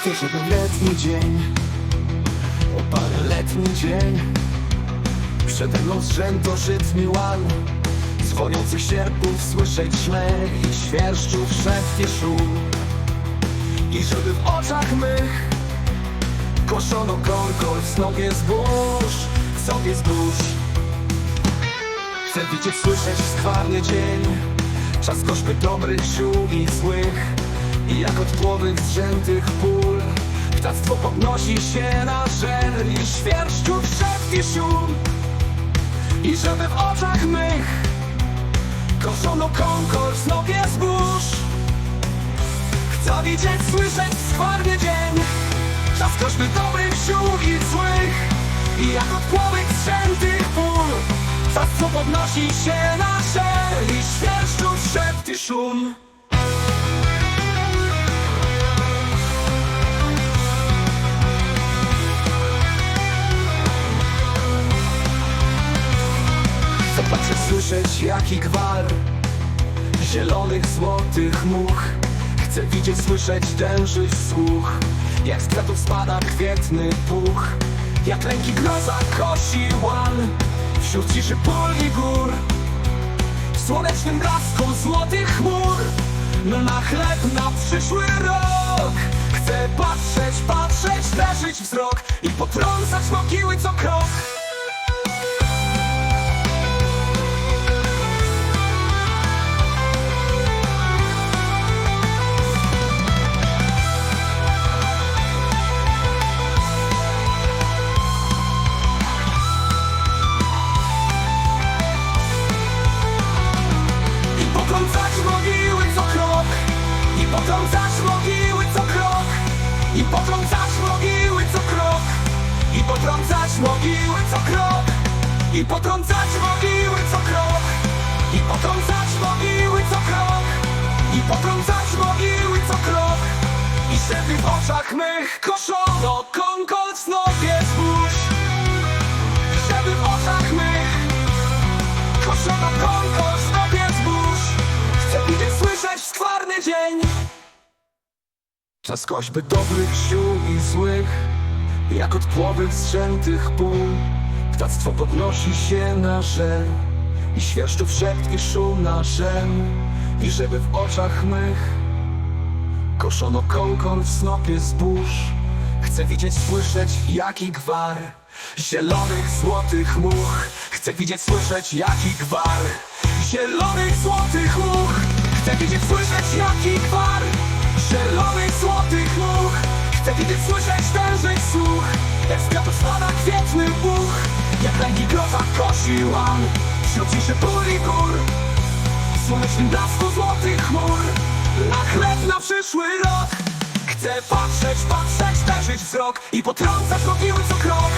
Chcę, żeby letni dzień Opada letni dzień. Przede mną zrzęto żytni łan Dzwoniących sierpów słyszeć szmer I świerszczów szeptie szum. I żeby w oczach mych Koszono korkol w snopie zbóż W sobie zbóż. Chcę widzieć, słyszeć skwarny dzień Czas koszmy dobrych ziół i od płowych zrzętych pól. Ptactwo podnosi się na żer I świerszczów szepki szum. I żeby w oczach mych Koszono konkol w snopie zbóż Chcę widzieć, słyszeć skwarny dzień. Czas koszmy dobrych ziół i złych. I jak od płowych strzętych pól. Co podnosi się na szel I świerszczów szepty szum Słyszeć jaki gwar Zielonych, złotych much. Chcę widzieć, słyszeć, tężyć słuch. Jak z kwiatów spada kwietny puch. Jak lęki groza kosi łan Wśród ciszy pól gór. W słonecznym blasku złotych chmur. Na chleb na przyszły rok. Chcę patrzeć, patrzeć, leżyć wzrok I potrącać mogiły co krok I potrącać mogiły co krok. I potrącać mogiły co krok. I potrącać mogiły co krok. I potrącać mogiły Czas kośby dobrych ziół i złych Jak od płowych zrzętych pól. Ptactwo podnosi się na żel I świerszczów szept i szum na żel. I żeby w oczach mych Koszono kołkon w snopie zbóż Chcę widzieć, słyszeć jaki gwar Zielonych, złotych much. Chcę widzieć, słyszeć jaki gwar Zielonych, złotych much. Chcę widzieć, słyszeć jaki gwar Zielonych, złotych much. Chcę widzieć, słyszeć tężyć słuch. Jak z spada kwietny puch Jak lęki groza kosi łan. Wśród ciszy pól i gór. W słonecznym blasku złotych chmur. Na chleb na przyszły rok. Chcę patrzeć, patrzeć, leżyć wzrok. I potrącać mogiły co krok